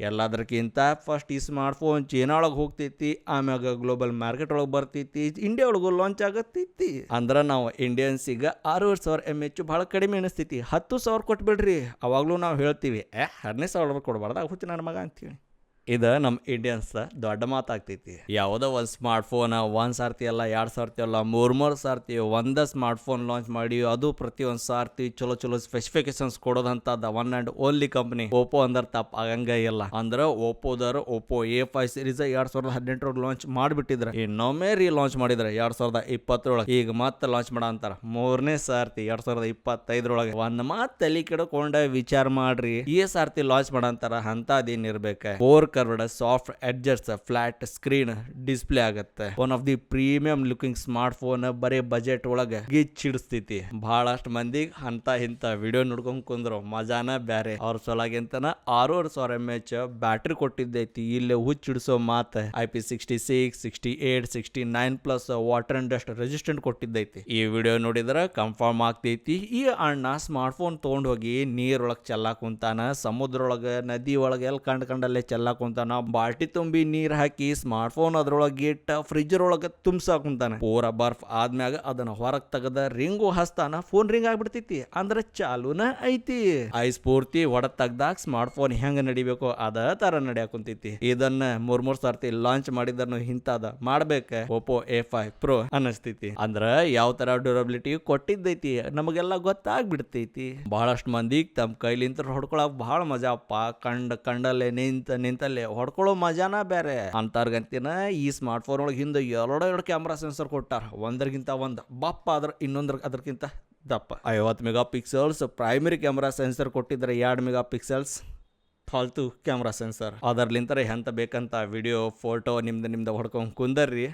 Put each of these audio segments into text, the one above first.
ಎಲ್ಲದಕ್ಕಿಂತ ಫಸ್ಟ್ ಈ smart phone China ಒಳಗೆ ಹೋಗ್ತೈತಿ, ಆಮ್ಯಾಗ ಗ್ಲೋಬಲ್ ಮಾರ್ಕೆಟ್ ಒಳಗೆ ಬರ್ತೈತಿ ಇಂಡಿಯಾ ಒಳಗೂ ಲಾಂಚ್ ಆಗತ್ತೈತಿ ಅಂದ್ರೆ ನಾವು ಇಂಡಿಯನ್ಸಿಗ ಆರೂವರೆ ಸಾವಿರ ಎಂ ಎಚ್ ಭಾಳ ಕಡಿಮೆ ಅನಿಸ್ತೈತಿ. ಹತ್ತು ಸಾವಿರ ಕೊಟ್ಬಿಡ್ರಿ. ಅವಾಗಲೂ ನಾವು ಹೇಳ್ತೀವಿ, ಏ, ಹದಿನೈದು ಸಾವಿರ ಕೊಡಬಾರ್ದಾಗ ಹುಚ್ಚು ನನ್ನ ಮಗ ಅಂತೇಳಿ. ಇದು ನಮ್ಮ ಇಂಡಿಯನ್ಸ್ ದೊಡ್ಡ ಮಾತಾಗ್ತೈತಿ. ಯಾವುದೋ ಒಂದು ಸ್ಮಾರ್ಟ್ ಫೋನ್ ಒಂದು ಸಾರ್ತಿ ಅಲ್ಲ, ಎರಡು ಸಾರ್ತಿ ಅಲ್ಲ, ಮೂರು ಮೂರು ಸಾರ್ತಿ ಒಂದೇ ಸ್ಮಾರ್ಟ್ ಫೋನ್ ಲಾಂಚ್ ಮಾಡಿ, ಅದು ಪ್ರತಿ ಒಂದು ಸಾರ್ತಿ ಚಲೋ ಚಲೋ specifications ಕೊಡೋದಂತದ one and only company Oppo ಅಂದ್ರೆ ತಪ್ಪ ಆಗಂಗ ಇಲ್ಲ. ಅಂದ್ರೆ ಓಪೋದವ್ರು ಓಪೋ ಎ ಫೈವ್ ಸೀರೀಸ್ ಎರಡ್ ಸಾವಿರದ ಹದಿನೆಂಟರೊಳಗೆ ಲಾಂಚ್ ಮಾಡಿಬಿಟ್ಟಿದ್ರೆ. ಇನ್ನೊಮ್ಮೆ ರೀ ಲಾಂಚ್ ಮಾಡಿದ್ರೆ ಎರಡ್ ಸಾವಿರದ ಇಪ್ಪತ್ತರೊಳಗೆ ಈಗ ಮತ್ತೆ ಲಾಂಚ್ ಮಾಡ ಅಂತಾರ. ಮೂರನೇ ಸಾರ್ತಿ ಎರಡ್ ಸಾವಿರದ ಇಪ್ಪತ್ತೈದರೊಳಗೆ. ಒಂದ್ ಮಾತು ತಲೆ ಕೆಡಕೊಂಡ ವಿಚಾರ ಮಾಡ್ರಿ. ಈ ಸಾರ್ತಿ ಲಾಂಚ್ ಮಾಡಂತಾರ ಅಂತ ಅದೇನ್ ಇರ್ಬೇಕ? Four curved soft edges flat screen display ಆಗುತ್ತೆ. One of the premium looking smartphone ಬರೀ ಬಜೆಟ್ ಒಳಗ ಗಿಚ್ಚಿಡಿಸ್ತೈತಿ. ಬಹಳಷ್ಟು ಮಂದಿ ಅಂತ ಇಂತ ವಿಡಿಯೋ ನೋಡ್ಕೊಂಡ್ ಕುಂದ್ರು. ಮಜಾನ ಬ್ಯಾರೆ. ಅವ್ರ ಸೊಲಾಗಿಂತನ ಆರೂವರೆ ಸಾವಿರ ಎಂ ಎಚ್ ಬ್ಯಾಟ್ರಿ ಕೊಟ್ಟಿದ್ದೈತಿ. ಇಲ್ಲಿ ಹುಚ್ಚಿಡಿಸೋ ಮಾತ. I P sixty six sixty eight sixty nine plus water and dust resistant ಕೊಟ್ಟಿದ್ದೈತಿ. ಈ ವಿಡಿಯೋ ನೋಡಿದ್ರೆ ಕನ್ಫರ್ಮ್ ಆಗ್ತೈತಿ. ಈ ಅಣ್ಣ ಸ್ಮಾರ್ಟ್ ಫೋನ್ ತೊಗೊಂಡ್ ಹೋಗಿ ನೀರೊಳಗೆ ಚೆಲ್ಲಾಕ್ ಕುಂತಾನ. ಸಮುದ್ರ ಒಳಗ ನದಿ ಒಳಗೆ ಎಲ್ಲಿ ಕಂಡ್ ಕಂಡಲ್ಲೇ ಚೆಲ್ಲಾಕ್ ಕುಂತಾನ. ಬಾಲ್ಟಿ ತುಂಬಿ ನೀರ್ ಹಾಕಿ ಸ್ಮಾರ್ಟ್ ಫೋನ್ ಅದ್ರೊಳಗೆ ಇಟ್ಟ ಒಳಗೆ ತುಂಬ್ಸಾಕ್ ಕುಂತಾನ. ಪೂರ ಬರ್ಫ್ ಆದ್ಮ್ಯಾಗ ಅದನ್ನ ಹೊರಗ್ ತೆಗದ ರಿಂಗು ಹಸ್ತಾನ ಫೋನ್ ರಿಂಗ್ ಆಗ್ಬಿಡ್ತೈತಿ. ಅಂದ್ರ ಚಾಲೂನ ಐತಿ. ಐಸ್ ಪೂರ್ತಿ ಒಡ ತೆಗ್ದಾಗ ಸ್ಮಾರ್ಟ್ ಫೋನ್ ಹೆಂಗ ನಡಿಬೇಕು ಅದ ತರ ನಡ್ಯಾಕ ಕುಂತೈತಿ. ಇದನ್ನ ಮೂರ್ ಮೂರ್ ಸರ್ತಿ ಲಾಂಚ್ ಮಾಡಿದನು ಹಿಂತಾದ. ಮಾಡ್ಬೇಕ ಓಪೋ ಎ ಫೈವ್ ಪ್ರೋ ಅನಸ್ತೈತಿ ಅಂದ್ರ ಯಾವ ತರ ಡ್ಯೂರಬಿಲಿಟಿ ಕೊಟ್ಟಿದ್ದೈತಿ ನಮಗೆಲ್ಲ ಗೊತ್ತಾಗ್ಬಿಡ್ತೈತಿ. ಬಹಳಷ್ಟು ಮಂದಿ ತಮ್ಮ ಕೈಲಿಂತ ಹೊಡ್ಕೊಳಕ್ ಬಹಳ ಮಜಾ ಅಪ್ಪ. ಕಂಡ, ಕಂಡಲ್ಲೇ ನಿಂತ, ನಿಂತಲ್ಲೇ ಹೊಡ್ಕೊಳ್ಳೋ ಮಜಾನ ಬೇರೆ. ಅಂತಾರ್ಗಂತಿನ ಈ ಸ್ಮಾರ್ಟ್ ಫೋನ್ ಒಳಗೆ ಹಿಂದೆ ಎರಡು ಎರಡು ಕ್ಯಾಮ್ರಾ ಸೆನ್ಸರ್ ಕೊಟ್ಟಾರ. ಒಂದರ್ಗಿಂತ ಒಂದು, ಬಪ್ಪ ಅದ್ರ ಇನ್ನೊಂದ್ರ ಅದಕ್ಕಿಂತ ದಪ್ಪ. ಐವತ್ತು mega pixels primary camera sensor ಕೊಟ್ಟಿದ್ರೆ ಎರಡು ಮೆಗಾ ಪಿಕ್ಸೆಲ್ಸ್ ಫಾಲ್ತು ಕ್ಯಾಮ್ರಾ ಸೆನ್ಸರ್. ಅದರ್ಲಿಂತರ ಎಂತ ಬೇಕಂತ ವಿಡಿಯೋ ಫೋಟೋ ನಿಮ್ದ ನಿಮ್ದು ಹೊಡ್ಕೊಂಡ್ ಕುಂದರ್ರಿ.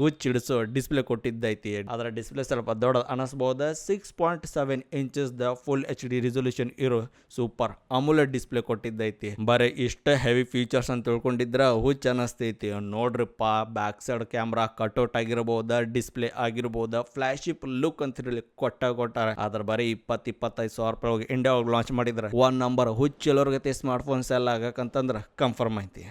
ಹುಚ್ಚ ಹಿಡ್ಸೋ ಡಿಸ್ಪ್ಲೇ ಕೊಟ್ಟಿದ್ದೈತಿ. ಅದರ ಡಿಸ್ಪ್ಲೇ ಸ್ವಲ್ಪ ದೊಡ್ಡ ಅನಿಸ್ಬೋದ. Six point seven inches the full H D resolution ಇರೋ ಸೂಪರ್ ಅಮೂಲ ಡಿಸ್ಪ್ಲೇ ಕೊಟ್ಟಿದ್ದೈತಿ. ಬರೀ ಇಷ್ಟ ಹೆವಿ ಫೀಚರ್ಸ್ ಅಂತ ತಿಳ್ಕೊಂಡಿದ್ರ ಹುಚ್ಚ ಅನಸ್ತೈತಿ. ನೋಡ್ರಿಪ್ಪ ಬ್ಯಾಕ್ ಸೈಡ್ ಕ್ಯಾಮ್ರಾ ಕಟ್ಔಟ್ ಆಗಿರ್ಬೋದ ಡಿಸ್ಪ್ಲೇ ಆಗಿರ್ಬೋದ ಫ್ಲಾಶಿಪ್ ಲುಕ್ ಅಂತ ಹೇಳಿ ಕೊಟ್ಟ ಕೊಟ್ಟಾರ. ಅದ್ರ ಬರೀ ಇಪ್ಪತ್ತು ಇಪ್ಪತ್ತೈದು ಸಾವಿರ ರೂಪಾಯಿ ಇಂಡಿಯಾ ಲಾಂಚ್ ಮಾಡಿದ್ರೆ. ಒನ್ ನಂಬರ್ ಹುಚ್ಚೆಲ್ಲೋರ್ಗತೆ ಸ್ಮಾರ್ಟ್ ಫೋನ್ಸ್ ಸೆಲ್ ಆಗಕ್ಕಂತಂದ್ರೆ ಕನ್ಫರ್ಮ್ ಐತಿ.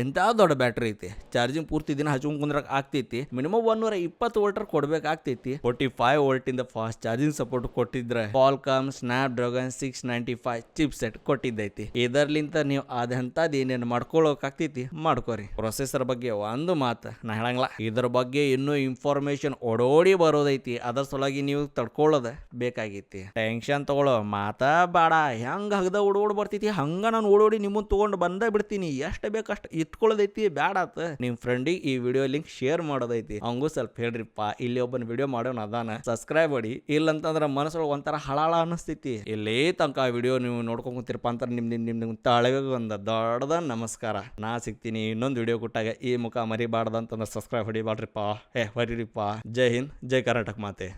ಎಂಥ ದೊಡ್ಡ ಬ್ಯಾಟ್ರಿ ಐತಿ? ಚಾರ್ಜಿಂಗ್ ಪೂರ್ತಿ ದಿನ ಹಚ್ಕೊಂಡ್ ಕುಂದ್ರಕ್ ಆಗ್ತೈತಿ. ಮಿನಿಮಮ್ ಒನ್ನೂರ ಇಪ್ಪತ್ತು ವೋಲ್ಟರ್ ಕೊಡ್ಬೇಕಾಗ್ತೈತಿ ಫೋರ್ಟಿ ಫೈವ್ ವೋಲ್ಟ್ ಇಂದ ಫಾಸ್ಟ್ ಚಾರ್ಜಿಂಗ್ ಸಪೋರ್ಟ್ ಕೊಟ್ಟಿದ್ರೆ Qualcomm Snapdragon six ninety five chipset ಕೊಟ್ಟಿದ್ದೈತಿ. ಇದರ್ಲಿಂತ ನೀವು ಅದಂಥದ್ದು ಏನೇನು ಮಾಡ್ಕೊಳ್ಳೋಕಾಗ್ತೈತಿ ಮಾಡ್ಕೋರಿ. ಪ್ರೊಸೆಸರ್ ಬಗ್ಗೆ ಒಂದು ಮಾತು ನಾ ಹೇಳಂಗಿಲ್ಲ. ಇದ್ರ ಬಗ್ಗೆ ಇನ್ನೂ ಇನ್ಫಾರ್ಮೇಶನ್ ಓಡೋಡಿ ಬರೋದೈತಿ. ಅದರ ಸಲುವಾಗಿ ನೀವು ತಡ್ಕೊಳ್ಳೋದ ಬೇಕಾಗೈತಿ. ಟೆನ್ಷನ್ ತಗೊಳ್ಳೋ ಮಾತಾ ಬೇಡ. ಹೆಂಗ್ ಹಗ್ದ ಓಡೋಡ್ ಬರ್ತೈತಿ? ಹಂಗ ನಾನು ಓಡೋಡಿ ನಿಮ್ಮನ್ನು ತೊಗೊಂಡು ಬಂದ ಬಿಡ್ತೀನಿ. ಎಷ್ಟು ಬೇಕಷ್ಟು ಇಟ್ಕೊಳ್ಳೋದೈತಿ? ಬ್ಯಾಡ ಆತ. ನಿಮ್ಮ ಫ್ರೆಂಡಿಗೆ ಈ ವಿಡಿಯೋ ಲಿಂಕ್ ಶೇರ್ ಮಾಡೋದೈತಿ. ಹಂಗೂ ಸ್ವಲ್ಪ ಹೇಳ್ರಿಪ್ಪ, ಇಲ್ಲಿ ಒಬ್ಬನ ವಿಡಿಯೋ ಮಾಡೋಣ ಅದಾನ. ಸಬ್ಸ್ಕ್ರೈಬ್ ಮಾಡಿ. ಇಲ್ಲಂತಂದ್ರೆ ಮನಸ್ಸೊಳಗೆ ಒಂಥರ ಹಳಾಳ ಅನಿಸ್ತೈತಿ. ಇಲ್ಲೇ ತನಕ ಆ ವಿಡಿಯೋ ನೀವು ನೋಡ್ಕೊಂಡು ಕುಂತಿರಪ್ಪ ಅಂತ ನಿಮ್ಮ ನಿಮ್ಮ ನಿಮ್ ತಳಗ ತಾಳಗ ಒಂದು ದೊಡ್ಡದ ನಮಸ್ಕಾರ. ನಾ ಸಿಗ್ತೀನಿ ಇನ್ನೊಂದು ವಿಡಿಯೋ ಕೊಟ್ಟಾಗ ಈ ಮುಖ ಮರಿಬಾರ್ದಂತಂದ್ರೆ ಸಬ್ಸ್ಕ್ರೈಬ್ ಹೊಡಿಬಾಡ್ರಿಪ್ಪ ಏ, ಹೊರಿರಿಪ್ಪ. ಜೈ ಹಿಂದ್, ಜೈ ಕರ್ನಾಟಕ ಮಾತೆ.